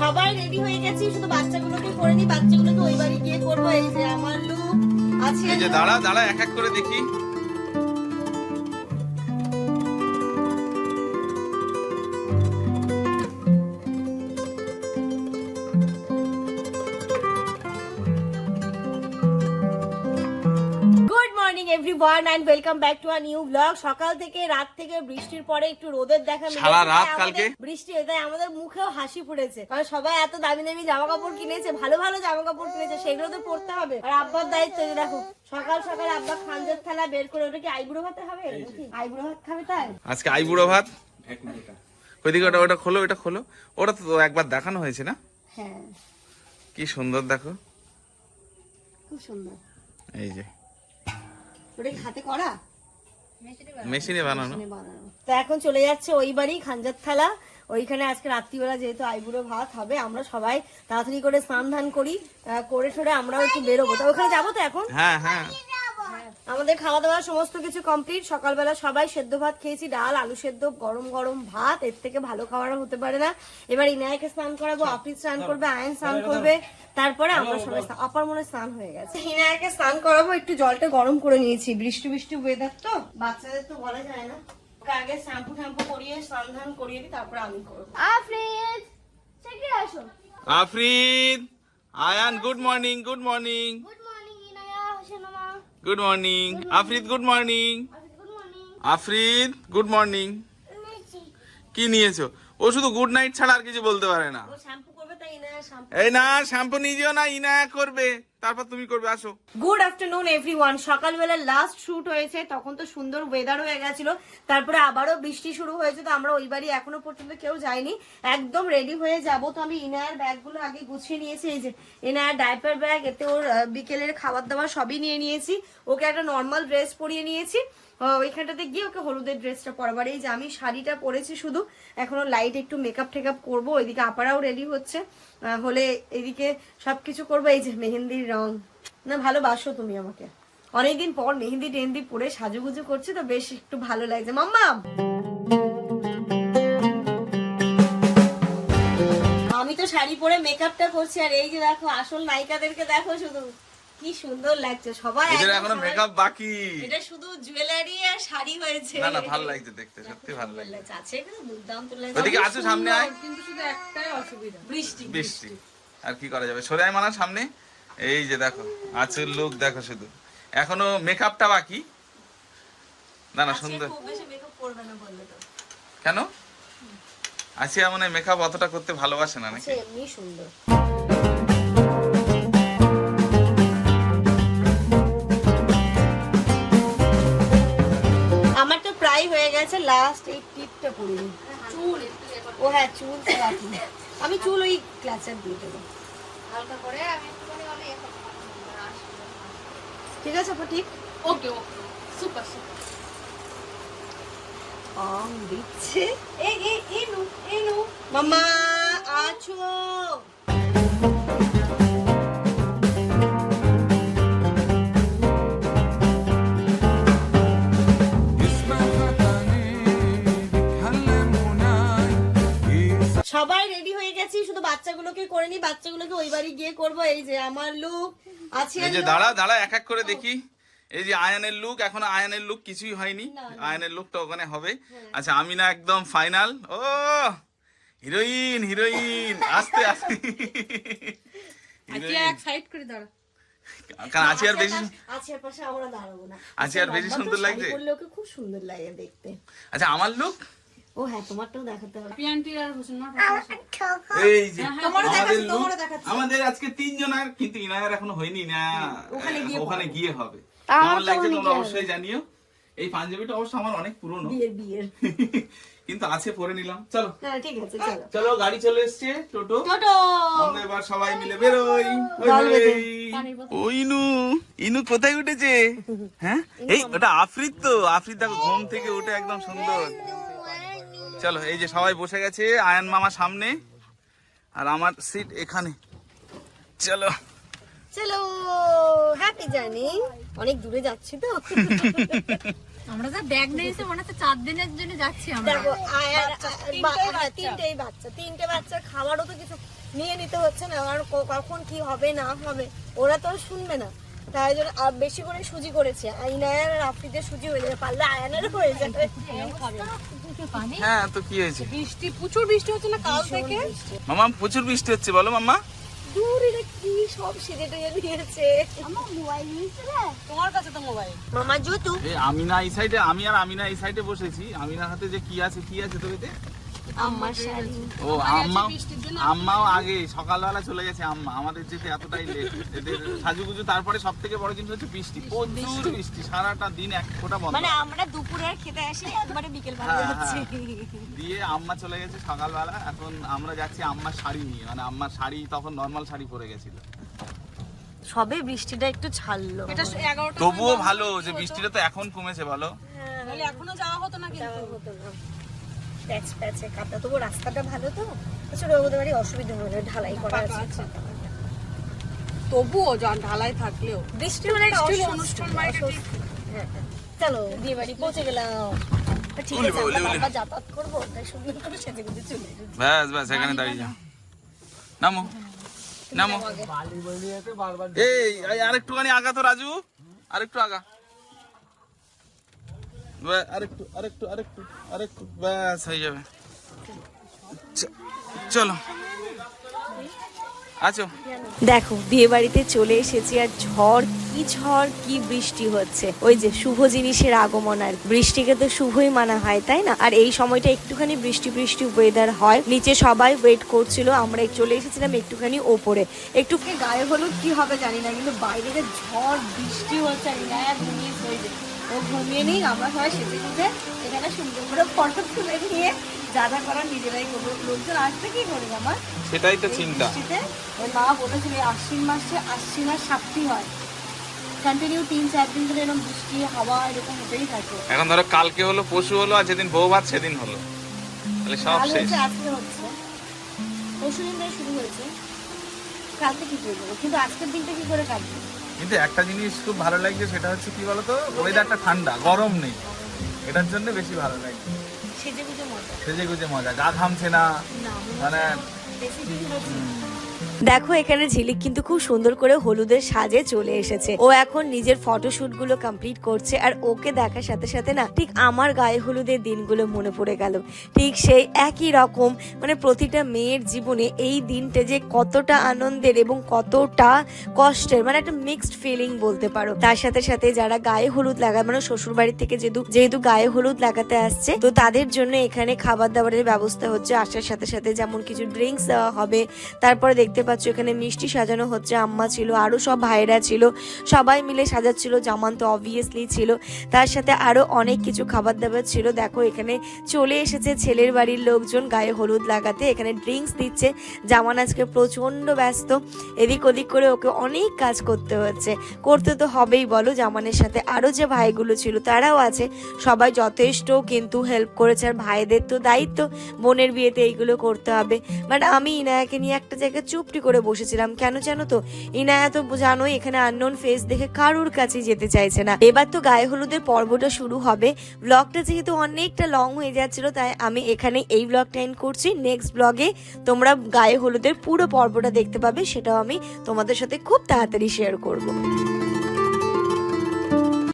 সবাই রেডি হয়ে গেছি শুধু বাচ্চাগুলোকে করে নি বাচ্চাগুলোকে ওই বাড়ি গিয়ে করব। এই যে আমার লুক আছে এই যে দাঁড়া দাঁড়া এক এক করে দেখি। Everyone and welcome back to a new blog সকাল থেকে রাত থেকে বৃষ্টির পরে একটু রোদের দেখা সারা রাত কালকে? বৃষ্টি তাই আমাদের মুখেও হাসি ফুটেছে। কারণ সবাই এত দামি দামি জামা কাপড় কিনেছে ভালো ভালো জামা কাপড় কিনেছে সেগুলো তো পরতে হবে। আর আব্বার দায়িত্ব দেখো সকাল সকাল আব্বা খাঞ্জার থালা বের করে ওটা কি আইবুড়ো ভাতে হবে? আইবুড়ো ভাত খাবে তাই? আজকে আইবুড়ো ভাত? ওইদিকে ওটা ওটা খোলো ওটা খোলো। ওটা তো একবার দেখানো হয়েছে না? হ্যাঁ। কি সুন্দর দেখো। খুব সুন্দর। এই যে। ওটা হাতে করা? মেশিনে বানানো। তো এখন চলে যাচ্ছে ওই বাড়ি খাঞ্জার থালা। ওইখানে আজকে রাত্রিবেলা যেহেতু আইবুড়ো ভাত হবে আমরা সবাই তাড়াতাড়ি করে স্নান ধান করি আহ, করে সরে আমরাও একটু বেরোবো। তো ওখানে যাব তো এখন? হ্যাঁ হ্যাঁ। আমাদের খাওয়া দাওয়া সমস্ত কিছু কমপ্লিট সকালবেলা সবাই সেদ্ধ ভাত খেয়েছি ডাল আলু সেদ্ধ গরম গরম ভাত। এর থেকে ভালো খাবার হতে পারে না। এবার ইনায়কে স্নান করাবো আপিস স্নান করবে আয়ন স্নান করবে। তারপরে আমরা সবাই আপার মনে স্নান হয়ে গেছে। ইনায়কে স্নান করাবো একটু জলটা গরম করে নিয়েছি। বৃষ্টি বৃষ্টি ওয়েদার তো। বাচ্চাদের তো বলা যায় না। আগে শ্যাম্পু ট্যাম্পু করিয়ে স্নান ধান করিয়ে দিই তারপরে আমি করব। আফ্রিদ আসো। Afrid Ayan good morning good morning good morning Inaya Hossain মা good morning Afrid good morning Afrid good morning কি নিয়েছো? ও শুধু গুড নাইট ছাড়া আর কিছু বলতে পারে না। এই না শ্যাম্পু নিজেও না ইনায়া করবে। তারপর তুমি করবে, আসো। গুড আফটারনুন এভরিওয়ান সকালবেলা লাস্ট শুট হয়েছে, তখন তো সুন্দর ওয়েদার হয়ে গেছিল, তারপরে আবারও বৃষ্টি শুরু হয়েছে, তো আমরা ওই বাড়ি এখনও পর্যন্ত কেউ যাইনি। একদম রেডি হয়ে যাব, তো আমি ইনায়ার ব্যাগগুলো আগে গুছিয়ে নিয়েছি, এই যে ইনায়ার ডাইপার ব্যাগ এতে ওর বিকেলের খাবার দাবার সবই নিয়ে নিয়েছি। ওকে একটা নর্মাল ড্রেস পরিয়ে নিয়েছি ওইখানটাতে গিয়ে ওকে হলুদের ড্রেসটা পরবার। এই যে আমি শাড়িটা পরেছি শুধু, এখনও লাইট একটু মেকআপ টেকআপ করব, ওইদিকে আপারাও রেডি হচ্ছে হলে এদিকে সবকিছু করব। এই যে মেহেন্দির রং। না ভালোবাসো তুমি আমাকে। অনেকদিন পর মেহেন্দি টেহেন্দি পরে সাজুগুজু করছে তো বেশ একটু ভালো লাগছে। মাম্মা! আমি তো শাড়ি পরে মেকআপটা করছি আর এই যে দেখো আসল নায়িকাদেরকে দেখো শুধু। কি সুন্দর লাগছে। সবাই এদের এখনও মেকআপ বাকি। এটা শুধু জুয়েলারি আর শাড়ি হয়েছে। না না ভালো লাগছে দেখতে। সত্যি ভালো লাগছে। আছে কিন্তু দুর্দান্ত লাগছে ওদিকে আসো সামনে আয়। কিন্তু শুধু একটাই অসুবিধা। বৃষ্টি বৃষ্টি। আর কি করা যাবে? সরে আয় মানার সামনে। এই যে দেখো আচুর লুক দেখো শুধু। এখনও মেকআপটা বাকি? না না সুন্দর। খুব বেশি মেকআপ করবে না বললে তো। কেন? আসিয়া মনে মেকআপ অতটা করতে ভালোবাসে না নাকি? এমনি সুন্দর। আমার তো প্রায় হয়ে গেছে লাস্ট এই টিপটা চুল ও হ্যাঁ চুল আমি চুল ওই ক্লাসের দিয়ে দেবো। হালকা করে আমি একটুখানি অনেক ঠিক আছে আপা ঠিক? ওকে ওকে সুপার সুপার আম দিচ্ছে এই এই এই নু এই নু। মামা আছো? বাচ্চাগুলোকে করে নি বাচ্চাগুলোকে ওই বাড়ি গিয়ে করব এই যে আমার লুক আছে এই যে দাঁড়া দাঁড়া এক এক করে দেখি। এই যে আয়নের লুক এখনও আয়নের লুক কিছুই হয়নি। আয়নের লুকটা ওখানে হবে। আচ্ছা আমি না একদম ফাইনাল ও হিরোইন হিরোইন আস্তে আস্তে। হিরোইন। সাইড করে দাঁড়া। কারণ আছি আর বেশি আছে পাশে আমরা দাঁড়াবো না। আছি আর বেশি সুন্দর শাড়ি লাগছে? খুব সুন্দর লাগে দেখতে। আচ্ছা আমার লুক ও হ্যাঁ তোমারটাও দেখাতে হবে। পিয়ান্টি আর হোসেন এই যে আমাদের তোমারও আমাদের আজকে তিনজনের কিন্তু ইনায়ের এখনও হয়নি না। ওখানে গিয়ে ওখানে গিয়ে হবে। আমার লাগছে তোমরা অবশ্যই জানিও। এই পাঞ্জাবিটা অবশ্য আমার অনেক পুরনো। বিয়ের বিয়ের। কিন্তু আছে পরে নিলাম। চলো। ঠিক আছে চলো। চলো গাড়ি চলে এসছে টোটো। টোটো! আমরা এবার সবাই মিলে বেরোই। ও ইনু ইনু কোথায় উঠেছে? হ্যাঁ? এই ওটা আফ্রিদ তো। আফ্রিদ দেখো ঘুম থেকে উঠে একদম সুন্দর। চলো এই যে সবাই বসে গেছে আয়ান মামা সামনে আর আমার সিট এখানে। চলো। চলো হ্যাপি জার্নি অনেক দূরে যাচ্ছি তো। আমরা যা ব্যাগ নিয়েছি মনে হচ্ছে চার দিনের জন্য যাচ্ছি আমরা। তিনটেই বাচ্চা তিনটে বাচ্চার খাবারও তো কিছু নিয়ে নিতে হচ্ছে না আর কখন কি হবে না হবে ওরা তো আর শুনবে না। তাই জন্য বেশি করে সুজি করেছে। আইনায়ার আর আফ্রিদের সুজি হয়ে যাবে পারলে আয়ানের হয়ে যাবে। পানি? হ্যাঁ তো কি হয়েছে? বৃষ্টি প্রচুর বৃষ্টি হচ্ছে না কাল থেকে? মামা প্রচুর বৃষ্টি হচ্ছে বলো মামা দূর এটা কি সব সিজে টেজে নিয়েছে? তোমার কাছে তো মোবাইল। মামা জুতু এই আমিনা এই সাইডে আমি আর আমিনা এই সাইডে বসেছি। আমিনার হাতে যে কি আছে কি আছে তোর শাড়ি। ও আম্মা আম্মাও আগে সকালবেলা চলে গেছে আম্মা। আমাদের যেতে এতটাই লেট এদের সাজুগুজু তারপরে সব থেকে বড় জিনিস হচ্ছে বৃষ্টি। প্রচুর বৃষ্টি। সারাটা দিন এক ফোঁটা বন্ধ। মানে আমরা দুপুরে খেতে আসি একবারে বিকেল বেলা হ্যাঁ, যাচ্ছি। দিয়ে আম্মা চলে গেছে সকালবেলা। এখন আমরা যাচ্ছি আম্মার শাড়ি নিয়ে। মানে আম্মার শাড়ি তখন নর্মাল শাড়ি পরে গেছিল। সবে বৃষ্টিটা একটু ছাড়লো। এটা তবুও ভালো যে বৃষ্টিটা তো এখন কমেছে বলো। এখনও যাওয়া হতো না কিন্তু। যাওয়া হতো না। প্যাচ প্যাচে কাদা তবু রাস্তাটা ভালো তো? আসলে ওদের বাড়ি অসুবিধা হবে ঢালাই করা আছে। তবুও যান ঢালাই থাকলেও। বৃষ্টি হলে অনুষ্ঠান। হ্যাঁ, হ্যাঁ। চলো বিয়ে বাড়ি পৌঁছে গেলাম। তা ঠিক আছে আমরা যাতায়াত করব তাই সুন্দর করে সেজে গুজে চলে ব্যাস ব্যাস এখানে দাঁড়িয়ে যাও। নামো। নামো। এই এই আরেকটুখানি আগা তো রাজু। আরেকটু আগা। দেখো বিয়ে বাড়িতে চলে। এসেছি আর ঝড়, কি ঝড়, কি বৃষ্টি হচ্ছে। ওই যে শুভ জিনিসের আগমন আর বৃষ্টিকে তো শুভই মানা হয়, তাই না? আর এই সময়টা একটুখানি বৃষ্টি বৃষ্টি ওয়েদার হয়। নিচে সবাই ওয়েট করছিল, আমরা চলে এসেছিলাম একটুখানি ওপরে। একটু গায়ে হলুদ কি হবে জানি না, কিন্তু বাইরে ঝড়, বৃষ্টি হচ্ছে ও ঘুমিয়ে নেই আমরা সবাই সেজে গুজে এখানে সুন্দর করে ফটো তুলে নিয়ে যা যা করার নিজেরাই করব। লোকজন আসবে কি করবে আমার সেটাই তো চিন্তা। ওই মা বলেছিল আশ্বিন মাসে আশ্বিন আর সাতটি হয়। কন্টিনিউ তিন চার দিন ধরে এরকম বৃষ্টি হাওয়া এরকম হতেই থাকে। এখন ধরো কালকে হলো পশু হলো আর যেদিন বউ ভাত সেদিন হলো। তাহলে সব শেষ। আজকে হচ্ছে। পরশু দিন শুরু হয়েছে। কালকে কি করব? কিন্তু আজকের দিনটা কি করে কাটবে? কিন্তু একটা জিনিস খুব ভালো লাগছে সেটা হচ্ছে কি বলতো? ওয়েদারটা ঠান্ডা গরম নেই। এটার জন্য বেশি ভালো লাগে সেজে গুজে মজা। সেজে গুজে মজা গা ঘামছে না। মানে দেখো, এখানে ঝিলিক কিন্তু খুব সুন্দর করে হলুদের সাজে চলে এসেছে। ও এখন নিজের ফটোশুটগুলো কমপ্লিট করছে আর ওকে দেখার সাথে সাথে না ঠিক আমার গায়ে হলুদের দিনগুলো মনে পড়ে গেল। ঠিক সেই একই রকম মানে প্রতিটা মেয়ের জীবনে এই দিনটা যে কতটা আনন্দের এবং কতটা কষ্টের মানে একটা মিক্সড ফিলিং বলতে পারো। তার সাথে সাথে যারা গায়ে হলুদ লাগায় মানে শ্বশুর বাড়ি থেকে যেহেতু যেহেতু গায়ে হলুদ লাগাতে আসছে, তো তাদের জন্য এখানে খাবার দাবারের ব্যবস্থা হচ্ছে। আসার সাথে সাথে যেমন কিছু ড্রিঙ্কস দেওয়া হবে, তারপরে দেখতে পাচ্ছ, এখানে মিষ্টি সাজানো হচ্ছে, আম্মা ছিল, আরও সব ভাইরা ছিল, সবাই মিলে সাজাচ্ছিল, জামান তো অবভিয়াসলি ছিল, তার সাথে আরও অনেক কিছু খাবার দাবার ছিল, দেখো এখানে চলে এসেছে ছেলের বাড়ির লোকজন, গায়ে হলুদ লাগাতে, এখানে ড্রিঙ্কস দিচ্ছে, জামান আজকে প্রচণ্ড ব্যস্ত, এদিক ওদিক করে ওকে অনেক কাজ করতে হচ্ছে, করতে তো হবেই, বলো, জামানের সাথে আরও যে ভাইগুলো ছিল, তারাও আছে, সবাই যথেষ্ট কিন্তু হেল্প করেছে, আর ভাইদের তো দায়িত্ব, বোনের বিয়েতে এইগুলো করতে হবে বাট আমি ইনায়াকে নিয়ে একটা জায়গায় চুপটি করে বসেছিলাম। কেন জানো তো? ইনায়া তো জানোই এখানে আননোন ফেস দেখে কারুর কাছে যেতে চাইছে না। এবার তো গায়ে হলুদের পর্বটা শুরু হবে। ব্লগটা যেহেতু অনেকটা লং হয়ে যাচ্ছিল, তাই আমি এখানে এই ব্লগটা এন্ড করছি। নেক্সট ব্লগে তোমরা গায়ে হলুদের পুরো পর্বটা দেখতে পাবে, সেটাও আমি তোমাদের সাথে খুব তাড়াতাড়ি শেয়ার করব।